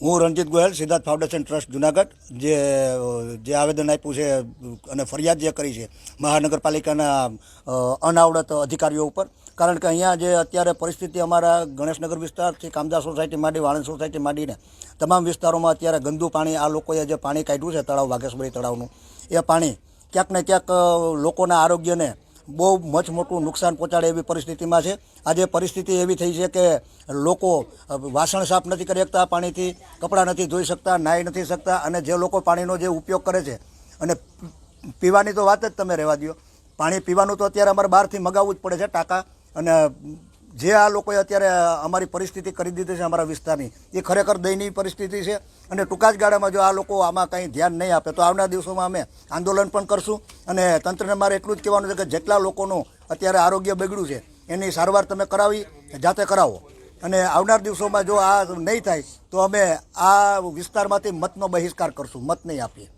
હું Ranjit Goyal, Siddharth foundation trust Junagadh, જે જે આવેદન આપ્યું છે અને ફરિયાદ જે કરી છે મહાનગરપાલિકાના અનાવડત અધિકારીઓ ઉપર. કારણ કે અહીંયા જે અત્યારે પરિસ્થિતિ અમારા ગણેશનગર વિસ્તારથી કામદાર સોસાયટી માંડી, વાણંદ સોસાયટી માંડીને, તમામ વિસ્તારોમાં અત્યારે ગંદુ પાણી, આ લોકોએ જે પાણી કાઢ્યું છે તળાવ વાઘેશ્વરી તળાવનું, એ પાણી ક્યાંક ને ક્યાંક લોકોના આરોગ્યને બહુ મચ મોટું નુકસાન પહોંચાડે એવી પરિસ્થિતિમાં છે. આજે પરિસ્થિતિ એવી થઈ છે કે લોકો વાસણ સાફ નથી કરી શકતા, પાણીથી કપડાં નથી ધોઈ શકતા નાહી નથી શકતા અને જે લોકો પાણીનો જે ઉપયોગ કરે છે, અને પીવાની તો વાત જ તમે રહેવા દો પાણી પીવાનું તો અત્યારે અમારે બહારથી મગાવવું જ પડે છે ટાંકા અને જે આ લોકોએ અત્યારે અમારી પરિસ્થિતિ કરી દીધી છે અમારા વિસ્તારની, એ ખરેખર દયનીય પરિસ્થિતિ છે અને ટૂંકા જ ગાળામાં જો આ લોકો આમાં કંઈ ધ્યાન નહીં આપે, તો આવનાર દિવસોમાં અમે આંદોલન પણ કરશું અને તંત્રને મારે એટલું જ કહેવાનું છે કે જેટલા લોકોનું અત્યારે આરોગ્ય બગડ્યું છે, એની સારવાર તમે કરાવી, જાતે કરાવો. અને આવનાર દિવસોમાં જો આ નહીં થાય, તો અમે આ વિસ્તારમાંથી મતનો બહિષ્કાર કરશું, મત નહીં આપીએ.